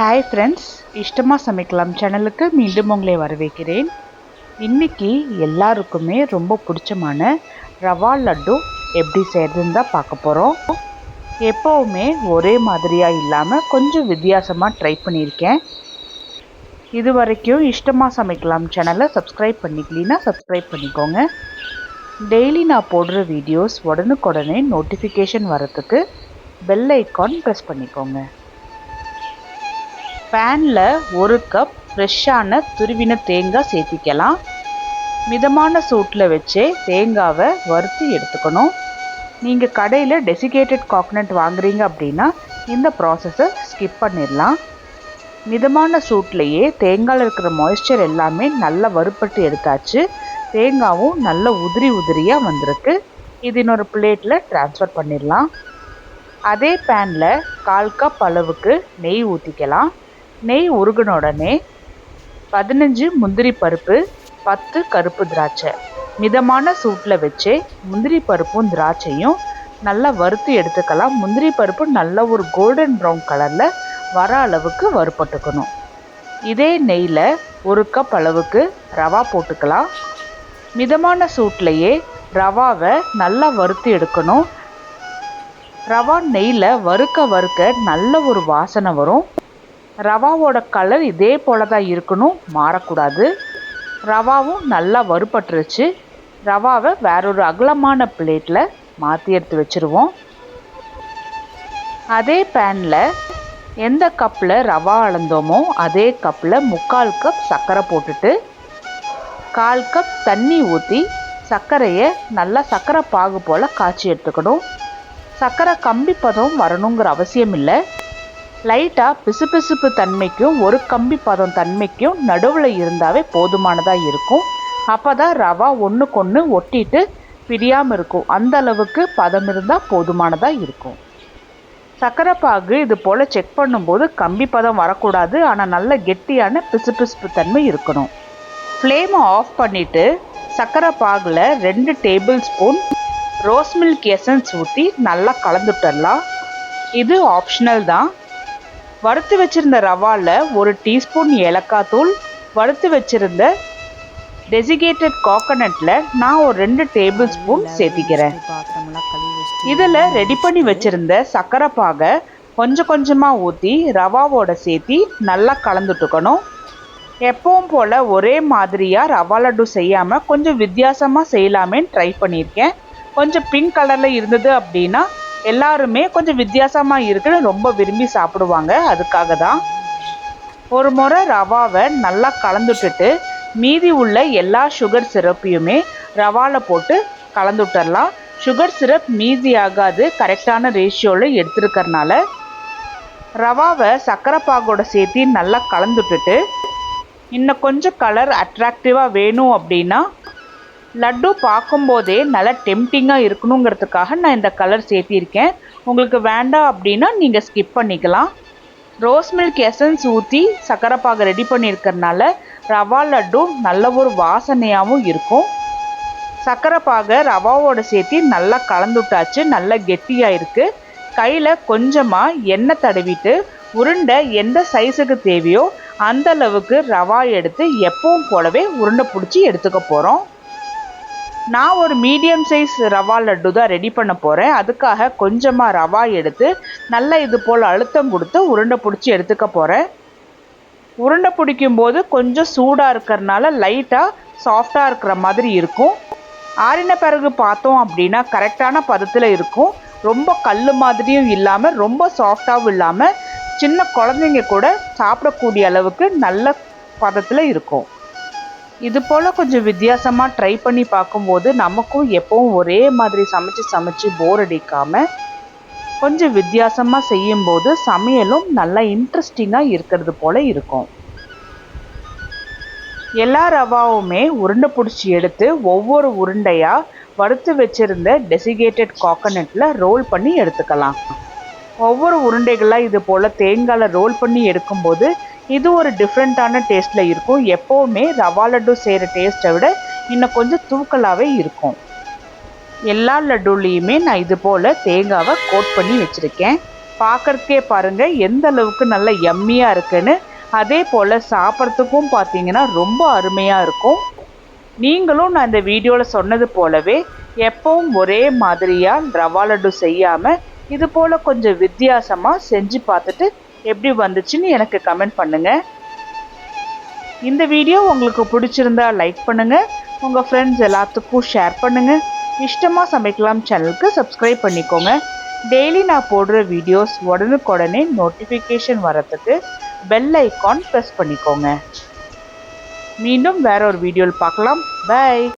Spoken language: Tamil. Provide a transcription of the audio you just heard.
ஹாய் ஃப்ரெண்ட்ஸ் இஷ்டமாக சமைக்கலாம் சேனலுக்கு மீண்டும் உங்களை வரவேற்கிறேன். இன்றைக்கி எல்லாருக்குமே ரொம்ப பிடிச்சமான ரவா லட்டு எப்படி செய்கிறதுன்னு தான் பார்க்க போகிறோம் எப்போவுமே ஒரே மாதிரியாக இல்லாமல் கொஞ்சம் வித்தியாசமாக ட்ரை பண்ணியிருக்கேன். இது வரைக்கும் இஷ்டமாக சமைக்கலாம் சேனலை சப்ஸ்கிரைப் பண்ணிக்கலினா சப்ஸ்கிரைப் பண்ணிக்கோங்க. டெய்லி நான் போடுற வீடியோஸ் உடனுக்குடனே நோட்டிஃபிகேஷன் வரத்துக்கு பெல் ஐக்கான் ப்ரெஸ் பண்ணிக்கோங்க. பேனில் ஒரு கப் ஃப்ரெஷ்ஷான துருவின தேங்காய் சேர்த்திக்கலாம். மிதமான சூட்டில் வச்சே தேங்காவை வறுத்து எடுத்துக்கணும். நீங்கள் கடையில் டெசிகேட்டட் காக்னட் வாங்குறீங்க அப்படின்னா இந்த ப்ராசஸை ஸ்கிப் பண்ணிடலாம். மிதமான சூட்லேயே தேங்காயில் இருக்கிற மாய்ஸ்சர் எல்லாமே நல்லா வறுப்பட்டு எடுத்தாச்சு. தேங்காவும் நல்ல உதிரி உதிரியாக வந்திருக்கு. இது இன்னொரு பிளேட்டில் ட்ரான்ஸ்ஃபர் பண்ணிடலாம். அதே பேனில் கால் கப் அளவுக்கு நெய் ஊற்றிக்கலாம் நெய் உருகின உடனே பதினஞ்சு முந்திரி பருப்பு பத்து கருப்பு திராட்சை. மிதமான சூட்டில் வச்சே முந்திரி பருப்பும் திராட்சையும் நல்லா வறுத்து எடுத்துக்கலாம். முந்திரி பருப்பு நல்ல ஒரு கோல்டன் ப்ரௌன் கலரில் வர அளவுக்கு வறுப்பட்டுக்கணும் இதே நெய்யில் ஒரு கப் அளவுக்கு ரவா போட்டுக்கலாம். மிதமான சூட்லேயே ரவாவை நல்லா வறுத்து எடுக்கணும். ரவா நெய்யில் வறுக்க வறுக்க நல்ல ஒரு வாசனை வரும். ரவாவோட கலர் இதே போல தான் இருக்கணும் மாறக்கூடாது. ரவாவும் நல்லா வறுபட்டுருச்சு. ரவாவை வேறொரு அகலமான பிளேட்டில் மாற்றி எடுத்து வச்சுருவோம். அதே பேனில் எந்த கப்பில் ரவா அளந்தோமோ அதே கப்பில் முக்கால் கப் சர்க்கரை போட்டுட்டு கால் கப் தண்ணி ஊற்றி சர்க்கரையை நல்லா சர்க்கரை பாகு போல் காய்ச்சி எடுத்துக்கணும். சர்க்கரை கம்பி பதம் வரணுங்கிற அவசியம் இல்லை லைட்டாக பிசுபிசுப்பு தன்மைக்கும் ஒரு கம்பி பதம் தன்மைக்கும் நடுவில் இருந்தாவே போதுமானதாக இருக்கும். அப்போ தான் ரவா ஒன்றுக்கொன்று ஒட்டிட்டு பிரியாமல் இருக்கும். அந்த அளவுக்கு பதம் இருந்தால் போதுமானதாக இருக்கும். சக்கரை பாகு இது போல் செக் பண்ணும்போது கம்பி பதம் வரக்கூடாது. ஆனால் நல்ல கெட்டியான பிசுபிசுப்பு தன்மை இருக்கணும். ஃப்ளேமை ஆஃப் பண்ணிவிட்டு சர்க்கரை பாகில் ரெண்டு tablespoon rose milk essence ஊற்றி நல்லா கலந்துட்டலாம் இது ஆப்ஷனல் தான். வறுத்து வச்சுருந்த ரவாவில் ஒரு டீஸ்பூன் ஏலக்காய் தூள் வறுத்து வச்சுருந்த டெசிகேட்டட் காக்கனட்டில் நான் ஒரு ரெண்டு டேபிள் ஸ்பூன் சேர்த்திக்கிறேன். இதில் ரெடி பண்ணி வச்சுருந்த சர்க்கரை பாகை கொஞ்சம் கொஞ்சமாக ஊற்றி ரவாவோட சேர்த்தி நல்லா கலந்துட்டுக்கணும். எப்பவும் போல் ஒரே மாதிரியாக ரவா லட்டு செய்யாமல் கொஞ்சம் வித்தியாசமாக செய்யலாமேன்னு ட்ரை பண்ணியிருக்கேன். கொஞ்சம் பிங்க் கலரில் இருந்தது அப்படின்னா எல்லாருமே கொஞ்சம் வித்தியாசமாக இருக்குன்னு ரொம்ப விரும்பி சாப்பிடுவாங்க. அதுக்காக தான் ஒரு முறை ரவாவை நல்லா கலந்துட்டுட்டு மீதி உள்ள எல்லா சுகர் சிரப்பையுமே ரவாவில் போட்டு கலந்து சுகர் சிரப் மீதி ஆகாது கரெக்டான ரேஷியோவில் எடுத்துருக்கறனால ரவாவை சர்க்கரை பாகோட சேர்த்து நல்லா கலந்துட்டுட்டு இன்னும் கொஞ்சம் கலர் அட்ராக்டிவாக வேணும் அப்படின்னா லட்டு பார்க்கும்போதே நல்லா டெம்டிங்காக இருக்கணுங்கிறதுக்காக நான் இந்த கலர் சேர்த்திருக்கேன். உங்களுக்கு வேண்டாம் அப்படின்னா நீங்கள் ஸ்கிப் பண்ணிக்கலாம். ரோஸ் மில்க் எசன்ஸ் ஊற்றி சக்கரை பாகு ரெடி பண்ணியிருக்கிறதுனால ரவா லட்டு நல்ல ஒரு வாசனையாகவும் இருக்கும். சக்கரை பாகை ரவாவோட சேர்த்து நல்லா கலந்துட்டாச்சு நல்லா கெட்டியாக இருக்குது கையில் கொஞ்சமாக எண்ணெய் தடவிட்டு உருண்டை எந்த சைஸுக்கு தேவையோ அந்த அளவுக்கு ரவா எடுத்து எப்பவும் போலவே உருண்டை பிடிச்சி எடுத்துக்க போகிறோம் நான் ஒரு மீடியம் சைஸ் ரவா லட்டு தான் ரெடி பண்ண போகிறேன் அதுக்காக கொஞ்சமாக ரவா எடுத்து நல்லா இது போல் அழுத்தம் கொடுத்து உருண்டை பிடிச்சி எடுத்துக்க போகிறேன் உருண்டை பிடிக்கும் போது கொஞ்சம் சூடாக இருக்கிறனால லைட்டாக சாஃப்டாக இருக்கிற மாதிரி இருக்கும். ஆறின பிறகு பார்த்தோம் அப்படின்னா கரெக்டான பதத்தில் இருக்கும். ரொம்ப கல் மாதிரியும் இல்லாமல் ரொம்ப சாஃப்டாகவும் இல்லாமல் சின்ன குழந்தைங்க கூட சாப்பிடக்கூடிய அளவுக்கு நல்ல பதத்தில் இருக்கும். இது போல் கொஞ்சம் வித்தியாசமாக ட்ரை பண்ணி பார்க்கும்போது நமக்கும் எப்பவும் ஒரே மாதிரி சமைச்சு சமைச்சு போர் அடிக்காமல் கொஞ்சம் வித்தியாசமாக செய்யும்போது சமையலும் நல்லா இன்ட்ரெஸ்டிங்காக இருக்கிறது போல் இருக்கும். எல்லா ரவாவுமே உருண்டை பிடிச்சி எடுத்து ஒவ்வொரு உருண்டையாக வறுத்து வச்சுருந்த டெசிகேட்டட் காக்கனட்டில் ரோல் பண்ணி எடுத்துக்கலாம். ஒவ்வொரு உருண்டைகளாக இது போல் தேங்காயில் ரோல் பண்ணி எடுக்கும்போது இது ஒரு டிஃப்ரெண்ட்டான டேஸ்ட்டில் இருக்கும். எப்போவுமே ரவா லட்டு செய்கிற டேஸ்ட்டை விட இன்னும் கொஞ்சம் தூக்கலாகவே இருக்கும். எல்லா லட்டுலேயுமே நான் இது போல் தேங்காவை கோட் பண்ணி வச்சுருக்கேன். பார்க்கறதுக்கே பாருங்கள் எந்த அளவுக்கு நல்ல எம்மியாக இருக்குன்னு. அதே போல் சாப்பிட்றதுக்கும் பார்த்தீங்கன்னா ரொம்ப அருமையாக இருக்கும். நீங்களும் நான் இந்த வீடியோவில் சொன்னது போலவே எப்பவும் ஒரே மாதிரியாக ரவா லட்டு செய்யாமல் இது போல் கொஞ்சம் வித்தியாசமாக செஞ்சு பார்த்துட்டு எப்படி வந்துச்சுன்னு எனக்கு கமெண்ட் பண்ணுங்கள் இந்த வீடியோ உங்களுக்கு பிடிச்சிருந்தா லைக் பண்ணுங்கள் உங்கள் ஃப்ரெண்ட்ஸ் எல்லாத்துக்கும் ஷேர் பண்ணுங்கள் இஷ்டமாக சமைக்கலாம் சேனலுக்கு சப்ஸ்கிரைப் பண்ணிக்கோங்க. டெய்லி நான் போடுற வீடியோஸ் உடனுக்குடனே நோட்டிஃபிகேஷன் வரத்துக்கு பெல் ஐக்கான் ப்ரெஸ் பண்ணிக்கோங்க. மீண்டும் வேற ஒரு வீடியோவில் பார்க்கலாம். பை